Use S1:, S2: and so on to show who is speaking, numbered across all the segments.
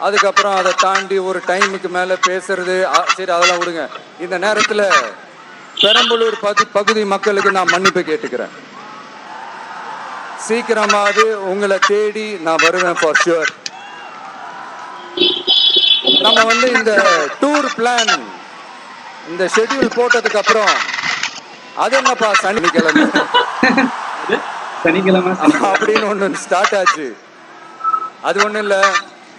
S1: அதுக்கப்புறம் அதை தாண்டி ஒரு டைமுக்கு மேல பேசுறது சரி அதெல்லாம் விடுங்க. இந்த நேரத்துல பெரம்பலூர் பகு பகுதி மக்களுக்கு நான் மன்னிப்பு கேட்டுக்கிறேன். சீக்கிரமாவது உங்களை தேடி நான் வருவேன் ஃபார் ஷுவர் நம்ம வந்து இந்த டூர் பிளான் இந்த ஷெட்யூல் போட்டதுக்கு அப்புறம் அது என்னப்பா சனிக்கிழமை?
S2: சனிக்கிழமை.
S1: அப்படின்னு ஒண்ணு ஸ்டார்ட் ஆச்சு. அது ஒண்ணும் இல்ல.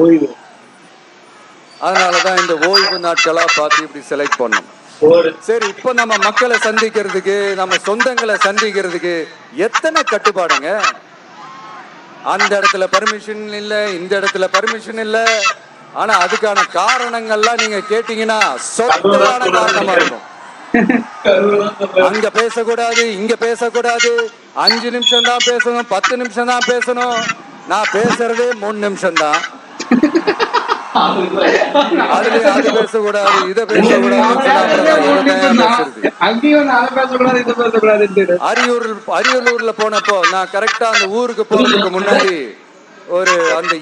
S2: ஓய்வு.
S1: அதனாலதான் இந்த ஓய்வு நாட்களா பார்த்து இப்படி செலக்ட் பண்ணோம். சரி இப்போ நம்ம மக்களை சந்திக்கிறதுக்கு நம்ம சொந்தங்களை சந்திக்கிறதுக்கு எத்தனை கட்டுப்பாடுங்க? அந்த இடத்துல பர்மிஷன் இல்ல இந்த இடத்துல பர்மிஷன் இல்ல. ஆனா அதுக்கான காரணங்கள்லாம் நீங்க கேட்டீங்கன்னா சொத்தமான காரணமா இருக்கும். அங்க பேசக்கூடாது இங்க பேசக்கூடாது. அஞ்சு நிமிஷம் தான் பேசணும் பத்து நிமிஷம் தான் பேசணும். நான் பேசுறதே மூணு நிமிஷம் தான் அது பேசக்கூடாது இதை பேசக்கூடாது அரியூர் அரியலூர்ல போனப்போ நான் கரெக்டா அந்த ஊருக்கு போறதுக்கு முன்னாடி ஒரு அந்த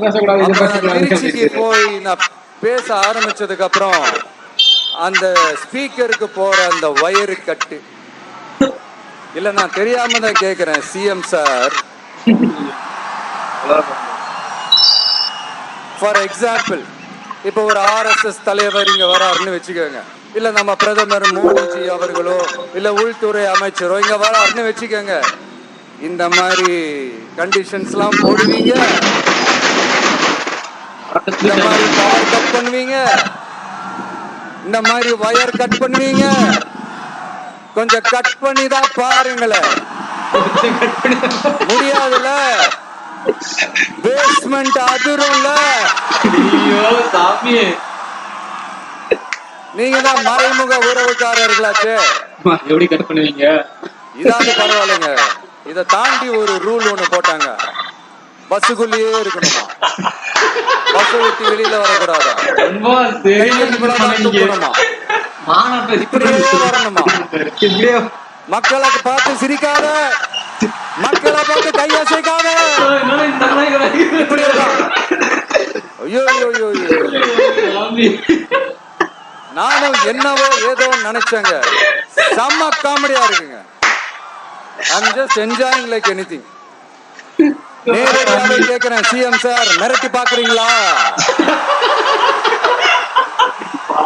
S2: பேசக்கூடாது
S1: போய் நான் பேச ஆரம்பிச்சதுக்கு அப்புறம் அந்த ஸ்பீக்கருக்கு போற அந்த வயரு கட்டு இல்ல நான் தெரியாம தான் கேக்குறேன். சிஎம் சார் ஃபார் எக்ஸாம்பிள் இப்போ ஒரு ஆர்எஸ்எஸ் தலைவர் இங்க வராருன்னு வச்சுக்கோங்க. இல்ல நம்ம பிரதமர் மோடிஜி அவர்களோ இல்ல உள்துறை அமைச்சரோ இங்க வராருன்னு வச்சுக்கோங்க. இந்த மாதிரி கண்டிஷன்ஸ்லாம் போடுவீங்க. இந்த மாதிரி பவர் கட் பண்ணுவீங்க. இந்த மாதிரி வயர் கட் பண்ணுவீங்க. கொஞ்சம் கட் பண்ணி தான் பாருங்களேன். முடியாதுல பேஸ்மெண்ட் அதிரும்ல? நீங்க தான் மறைமுக உறவுக்காரர்களாச்சே.
S2: எப்படி கட் பண்ணுவீங்க?
S1: இதாவது பரவாயில்லைங்க. இத தாண்டி ஒரு ரூல் ஒண்ணு போட்டாங்க. பஸ்ஸுக்குள்ளேயே இருக்கணுமா? பஸ் விட்டு வெளியில வரக்கூடாது? மக்களை பார்த்து சிரிக்காத. மக்களை பார்த்து கையசைக்காத. ஐயோ. நானும் என்னவோ ஏதோ நினைச்சேங்க. செம்ம காமெடியா இருக்குங்க. I'm just enjoying like anything நேரடியாவே கேக்குறேன் சிஎம் சார் மிரட்டி பாக்குறீங்களா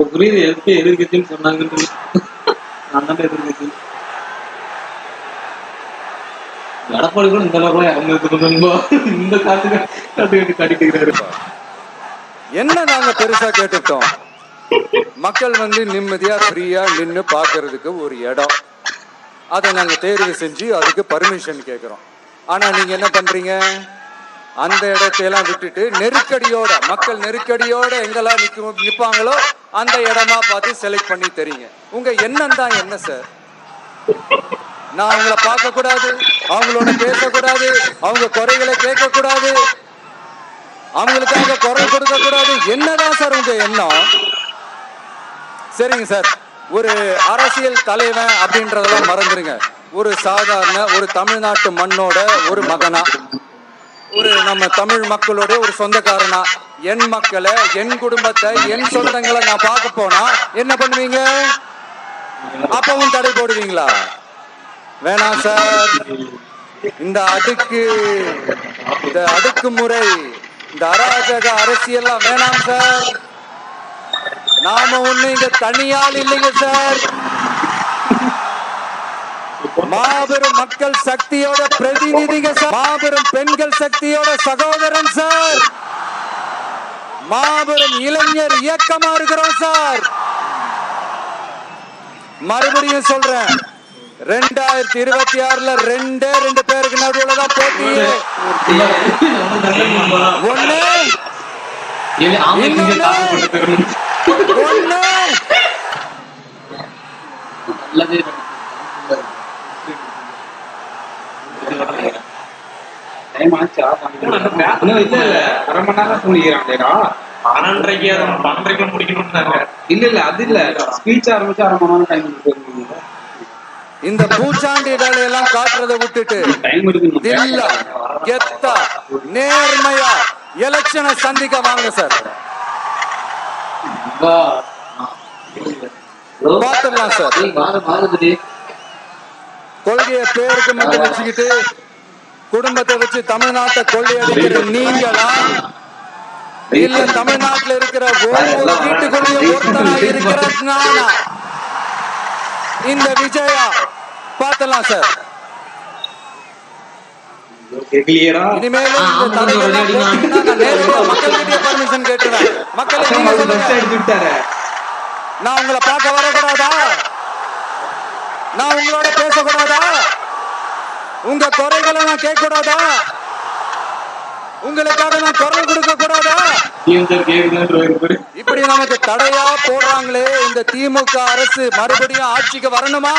S2: இப்போ புரியுது எதுக்கு எதிர்கட்சின்னு சொன்னாங்கன்னு நான் தான் எதிர்கட்சி எடப்பாடி கூட இந்த அளவுக்கு இறந்துருக்கணும் இந்த காட்டுக்கு காட்டு கட்டி காட்டிக்கிறாரு
S1: என்ன நாங்க பெருசா கேட்டுட்டோம் மக்கள் வந்து நிம்மதியா ஃப்ரீயா நின்று பாக்குறதுக்கு ஒரு இடம். அதை நாங்க தேர்வு செஞ்சு அதுக்கு பர்மிஷன் கேட்கிறோம் ஆனா நீங்க என்ன பண்றீங்க? அந்த இடத்தையெல்லாம் விட்டுட்டு நெருக்கடியோட மக்கள் நெருக்கடியோட எங்கெல்லாம் நிக்க நிற்பாங்களோ அந்த இடமா பார்த்து செலக்ட் பண்ணி தெரியுங்க. உங்க எண்ணம் தான் என்ன சார் நான் அவங்கள பார்க்க கூடாது அவங்களோட பேசக்கூடாது அவங்க குறைகளை கேட்க கூடாது அவங்களுக்காக குரல் கொடுக்க கூடாது என்னதான் சார் உங்க எண்ணம்? சரிங்க சார் ஒரு அரசியல் தலைவன் அப்படின்றதெல்லாம் மறந்துருங்க. ஒரு சாதாரண ஒரு தமிழ்நாட்டு மண்ணோட ஒரு மகனா? ஒரு நம்ம தமிழ் மக்களோட ஒரு சொந்தக்காரனா. என் மக்களை என் குடும்பத்தை என் சொந்தங்களை நான் பார்க்க போனா என்ன பண்ணுவீங்க? அப்பவும் தடை போடுவீங்களா? வேணாம் சார். இந்த அடுக்கு இந்த அடுக்குமுறை இந்த அராஜக அரசியல்லாம் வேணாம் சார். நாம ஒண்ணு இங்க தனியால் இல்லைங்க சார். மாபெரும் மக்கள் சக்தியோட பிரதிநிதிங்க சார் மாபெரும் பெண்கள் சக்தியோட சகோதரன் சார். மாபெரும் இளைஞர் இயக்கமா இருக்கிறோம் சார். மறுபடியும் சொல்றேன். ரெண்டாயிரத்தி இருபத்தி ஆறுல ரெண்டே ரெண்டு பேருக்கு நடுவுல தான் போட்டி. ஒண்ணு ஒண்ணு
S3: டைம் ஆச்சா இன்னும் இல்ல இல்ல அரை மணி நேரம் சொல்லிக்கிறாங்களேடா.
S4: பன்னெண்டரைக்கு அதை பன்னெண்டரைக்கு முடிக்கணும்னாங்க
S3: இல்ல இல்ல அது இல்ல. ஸ்பீச் ஆரம்பிச்சு அரை மணி நேரம் டைம் இருக்கு.
S1: இந்த பூச்சாண்டி வேலையெல்லாம் காட்டுறதை விட்டுட்டு
S3: டைம் இருக்கு
S1: தில்லா கெத்தா நேர்மையா எலெக்ஷனை சந்திக்க வாங்க சார் பாத்துடலாம் சார் கொள்கைய பேருக்கு மட்டும் வச்சுக்கிட்டு குடும்பத்தை வச்சு தமிழ்நாட்டை கொள்ளையடிக்கிற நீங்களா? இல்ல தமிழ்நாட்டுல இருக்கிற ஒவ்வொரு வீட்டுக்குள்ளேயும் ஒருத்தனா இருக்கிற நானா? இந்த விஜயா பார்த்தலாம் சார் நான் உங்களை பார்க்க வரக்கூடாதா? நான் உங்களோட பேசக்கூடாதா? உங்க குறைகளை நான் கேட்க கூடாதா உங்களுக்காக நான் குரல் கொடுக்க கூடாதா இப்படி நமக்கு தடையா போடுறாங்களே இந்த திமுக அரசு. மறுபடியும் ஆட்சிக்கு வரணுமா?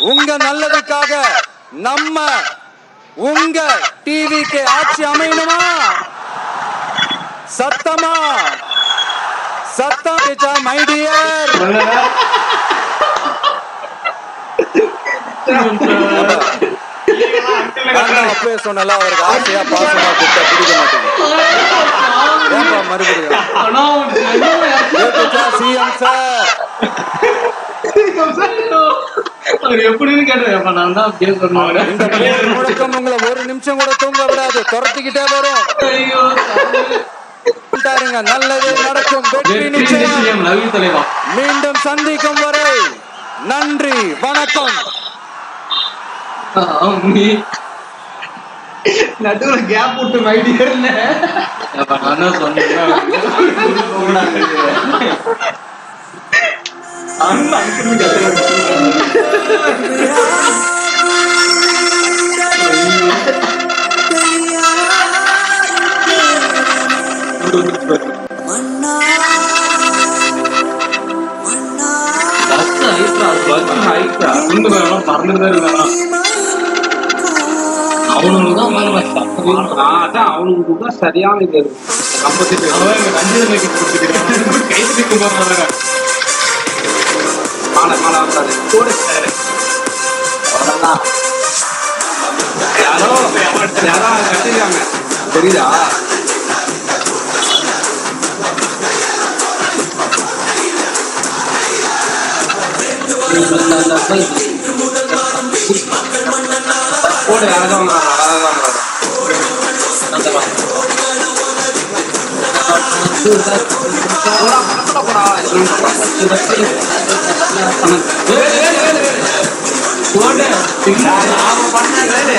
S1: உங்க நல்லதுக்காக நம்ம உங்க டிவிக்கு ஆட்சி அமையணுமா? சத்தமா? சத்தம் மை டியர் நான் அப்பவே சொன்னல அவருக்கு ஆசையா பாசமா கூப்பிட்டா பிடிக்க மாட்டேங்குது மறுபடியும் சிஎம் சார் முழக்கம் உங்களை ஒரு நிமிஷம் கூட தூங்க விடாது துரத்திக்கிட்டே வரும்
S2: ஐயோ
S1: நல்லது நடக்கும் மீண்டும் சந்திக்கும் வரை நன்றி வணக்கம்
S3: நடுவுல கேப் விட்டு மைடியர்ல
S2: நான் என்ன சொன்னேன் பஸ் அவனுக்கு தான் மேல
S3: அதான் அவனுக்கு கூட சரியான இது கம்பத்தி
S2: அவன் இங்க வண்டியில போய் கிட்டு
S3: போடா பக்கத்துல போடா போடு அவன் பண்ண வேலை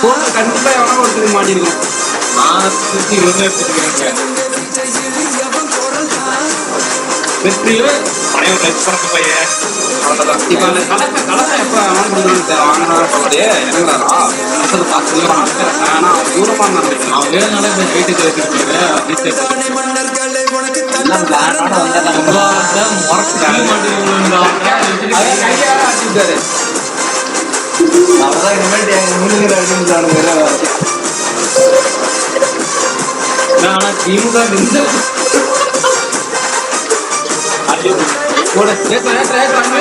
S3: போடு கண்டிப்பா எவனா ஒருத்தருக்கு வெற்றியே
S4: பழைய டச் பண்ண பையன்.
S3: அவ்வளவுதான். இப்ப அந்த கலக்க கலக்க எப்ப அவன் கொண்டு வாங்கினா சொல்லியே என்னங்கடா அசல் பார்த்து ஆனா அவன் தூரமா இருந்தான்
S2: அவன் வேணும்னாலே இந்த வீட்டுக்கு வச்சுட்டு
S3: எல்லாம் பிளானோட வந்தா அவன் கையால அடிச்சுட்டாரு அவதான் இனிமேட்டு எங்க முன்னுங்கிற அடிச்சுட்டானுங்க
S2: ஆனா திமுக இந்த
S3: 过来，来来来来来。